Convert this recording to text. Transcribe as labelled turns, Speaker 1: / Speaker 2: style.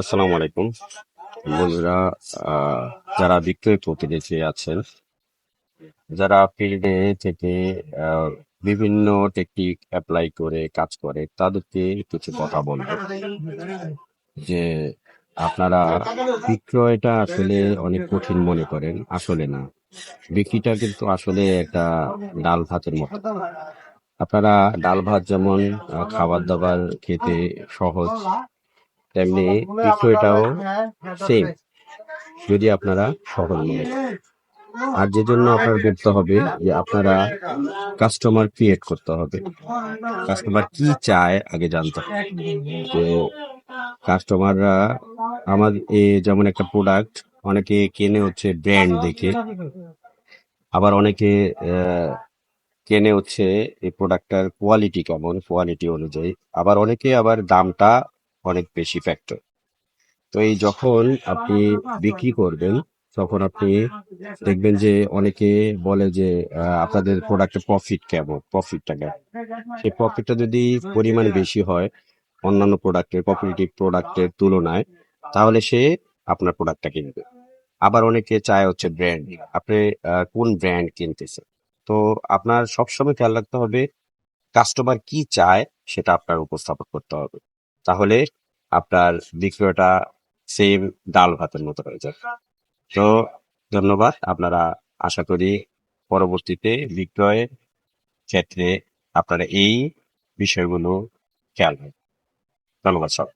Speaker 1: আসসালামু আলাইকুম। বন্ধুরা যারা বিক্রয় প্রতিনিধি আছেন, যারা ফিল্ডে থেকে বিভিন্ন টেকনিক অ্যাপ্লাই করে কাজ করে, তাদেরকে কিছু কথা বলব। যে আপনারা বিক্রয়টা আসলে অনেক কঠিন মনে করেন, আসলে না। বিক্রিটা কিন্তু আসলে একটা ডাল ভাতের মতো। আপনারা ডাল ভাত যেমন খাবার দাবার খেতে সহজ তেমনি বিক্রয়টাও সেম যদি আপনারা সফল মনে আর যে জন্য আপনার করতে হবে যে আপনারা কাস্টমার ক্রিয়েট করতে হবে। কাস্টমার কি চায় আগে জানতে হবে। যে কাস্টমাররা আমার এ যেমন একটা প্রোডাক্ট অনেকে কেনে হচ্ছে ব্র্যান্ড দেখে। আবার অনেকে কেনে হচ্ছে এই প্রোডাক্টটার কোয়ালিটি কেমন কোয়ালিটি অনুযায়ী। আবার অনেকে আবার দামটা অনেক বেশি ফ্যাক্টর তো এই যখন আপনি বিক্রি করবেন, তখন আপনি দেখবেন যে অনেকে বলে যে আপনাদের প্রোডাক্টের প্রফিট কেমন? প্রফিটটা কেমন? সেই প্রফিটটা যদি পরিমাণ বেশি হয় অন্যান্য প্রোডাক্টের কম্পিটিটিভ প্রোডাক্টের তুলনায়, তাহলে সে আপনার প্রোডাক্টটা কিনবে। আবার অনেকে চায় হচ্ছে ব্র্যান্ড আপনি কোন ব্র্যান্ড কিনতেছে তো আপনার সবসময় খেয়াল রাখতে হবে কাস্টমার কি চায় সেটা আপনার উপস্থাপন করতে হবে। তাহলে আপনার বিক্রয়টা সেম ডাল ভাতের মতো হয়ে যাবে। তো ধন্যবাদ, আপনারা আশা করি পরবর্তীতে বিক্রয়ের ক্ষেত্রে আপনারা এই বিষয়গুলো খেয়াল রাখবেন। ধন্যবাদ সব।